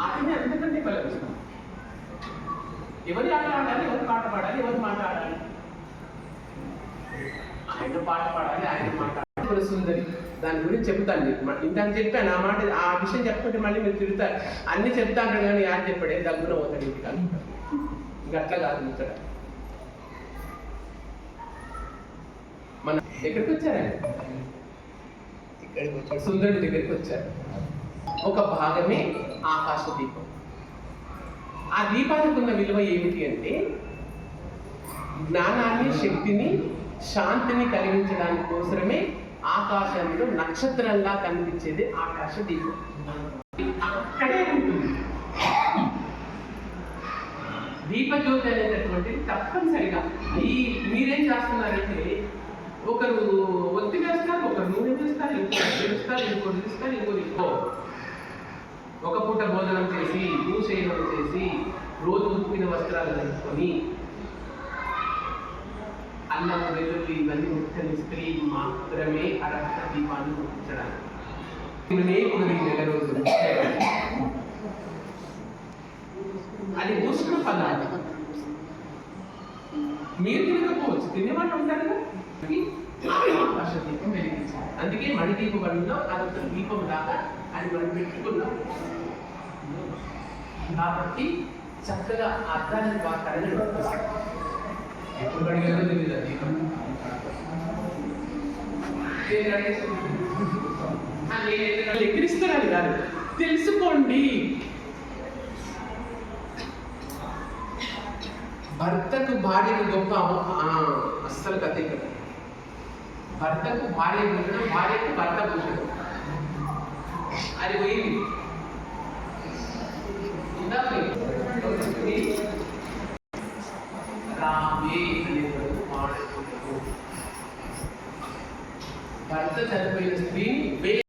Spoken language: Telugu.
ఆటని అంతకంటే బలపిస్తాం ఎవరి ఆట ఆడాలి ఎవరు పాట పాడాలి ఎవరు మాట్లాడాలి? ఆయన పాట పాడాలి ఆయన మాట్లాడాలి. సుందరి దాని గురించి చెప్తాను మీకు మ- ఇంత అని చెప్పాను ఆ మాట ఆ విషయం చెప్పుకుంటే మళ్ళీ మీరు తిడతారు. అన్ని చెప్తా అంటాడు కానీ యాడ్ చెప్పాడే దగ్గర పోతాడు ఇంటికి అనుకుంటాడు ఇంకా అట్లా కాదు ముచ్చట. మన ఎక్కడికి వచ్చారండి సుందరుడి దగ్గరికి వచ్చారు. ఒక భాగమే ఆకాశ దీపం. ఆ దీపానికి ఉన్న విలువ ఏమిటి అంటే జ్ఞానాన్ని శక్తిని శాంతిని కలిగించడానికి కోసమే ఆకాశంలో నక్షత్రంలా కనిపించేది ఆకాశ దీపం. అక్కడే ఉంటుంది. దీపజ్యోతి అనేటటువంటిది తప్పనిసరిగా. ఈ మీరేం చేస్తున్నారంటే ఒకరు ఒత్తి వేస్తారు ఒకరు నూనె వేస్తారు ఇంకొకరు తెలుస్తారు ఇంకొకరు తెలుస్తారు ఇంకొకరు ఇంకో ఒక పూట భోజనం చేసి భూసేవనం చేసి రోజు ఉప్పిన వస్త్రాలు ధరించుకొని అన్న వెలుగు ఇవన్నీ ముట్టని స్త్రీ మాత్రమే అర్హత దీపాన్ని ముట్టించడానికి. వినాయకుడు నెల రోజులు అది ఉష్ణ పదార్థం మీరు తినకపోవచ్చు. తినేవాళ్ళు ఉంటారు ఆకాశ దీపం వెలిగించాలి. అందుకే మణిదీప బండిలో అదొక దీపం లాగా అది మనం పెట్టుకున్నాం. కాబట్టి చక్కగా అర్థాన్ని బాగా కడగడం ఎప్పుడు తెలియదు ఆ దీపం కాదు తెలుసుకోండి భర్తకు భార్యకు గొప్ప అస్సలు కథ ఇక్కడ భర్తకు భార్య పుట్టడం భార్యకు భర్త పుట్టడం అది పోయింది. ఇందాక ஏய்தல் என்பது மாணவர்கள் கர்த்த தன்மையின்